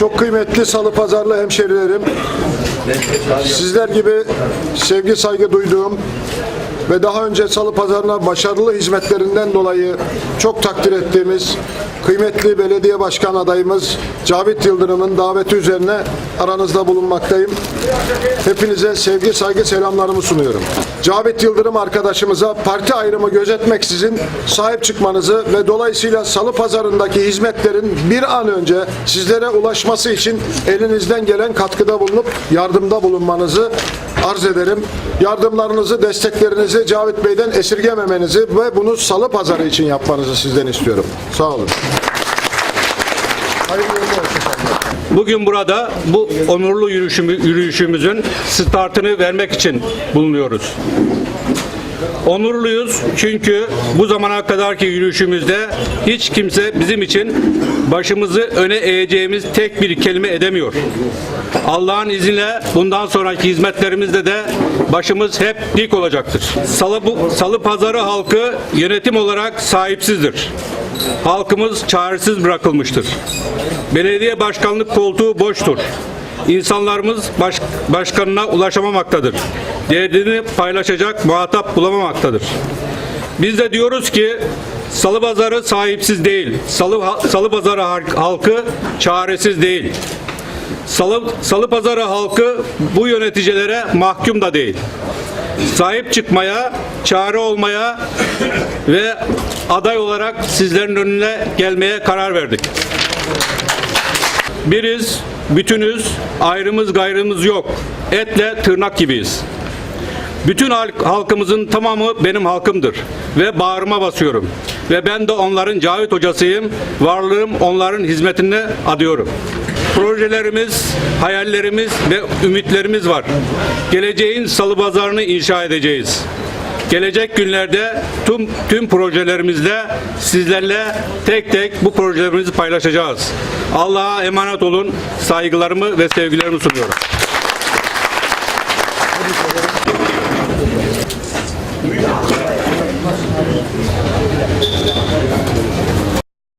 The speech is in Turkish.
Çok kıymetli Salı Pazarlı hemşerilerim, sizler gibi sevgi saygı duyduğum ve daha önce Salı Pazarı'na başarılı hizmetlerinden dolayı çok takdir ettiğimiz kıymetli belediye başkan adayımız Cavit Yıldırım'ın daveti üzerine aranızda bulunmaktayım. Hepinize sevgi saygı selamlarımı sunuyorum. Cavit Yıldırım arkadaşımıza parti ayrımı gözetmeksizin sahip çıkmanızı ve dolayısıyla Salı Pazarı'ndaki hizmetlerin bir an önce sizlere ulaşması için elinizden gelen katkıda bulunup yardımda bulunmanızı arz ederim. Yardımlarınızı, desteklerinizi Cavit Bey'den esirgememenizi ve bunu Salı Pazarı için yapmanızı sizden istiyorum. Sağ olun. Hayırlı olsun. Bugün burada bu onurlu yürüyüşümü- yürüyüşümüzün startını vermek için bulunuyoruz. Onurluyuz çünkü bu zamana kadarki yürüyüşümüzde hiç kimse bizim için başımızı öne eğeceğimiz tek bir kelime edemiyor. Allah'ın izniyle bundan sonraki hizmetlerimizde de başımız hep dik olacaktır. Salı, Salı pazarı halkı yönetim olarak sahipsizdir. Halkımız çaresiz bırakılmıştır. Belediye başkanlık koltuğu boştur. İnsanlarımız baş, başkanına ulaşamamaktadır. Derdini paylaşacak muhatap bulamamaktadır. Biz de diyoruz ki Salı Pazarı sahipsiz değil. Salı, Salı Pazarı halkı çaresiz değil. Salı, Salı Pazarı halkı bu yöneticilere mahkum da değil. Sahip çıkmaya, çare olmaya ve aday olarak sizlerin önüne gelmeye karar verdik. Biriz, bütünüz, ayrımız gayrımız yok. Etle tırnak gibiyiz. Bütün halk- halkımızın tamamı benim halkımdır ve bağrıma basıyorum. Ve ben de onların Cavit hocasıyım. Varlığım onların hizmetine adıyorum. Projelerimiz, hayallerimiz ve ümitlerimiz var. Geleceğin salı pazarını inşa edeceğiz. Gelecek günlerde tüm, tüm projelerimizde sizlerle tek tek bu projelerimizi paylaşacağız. Allah'a emanet olun. Saygılarımı ve sevgilerimi sunuyorum.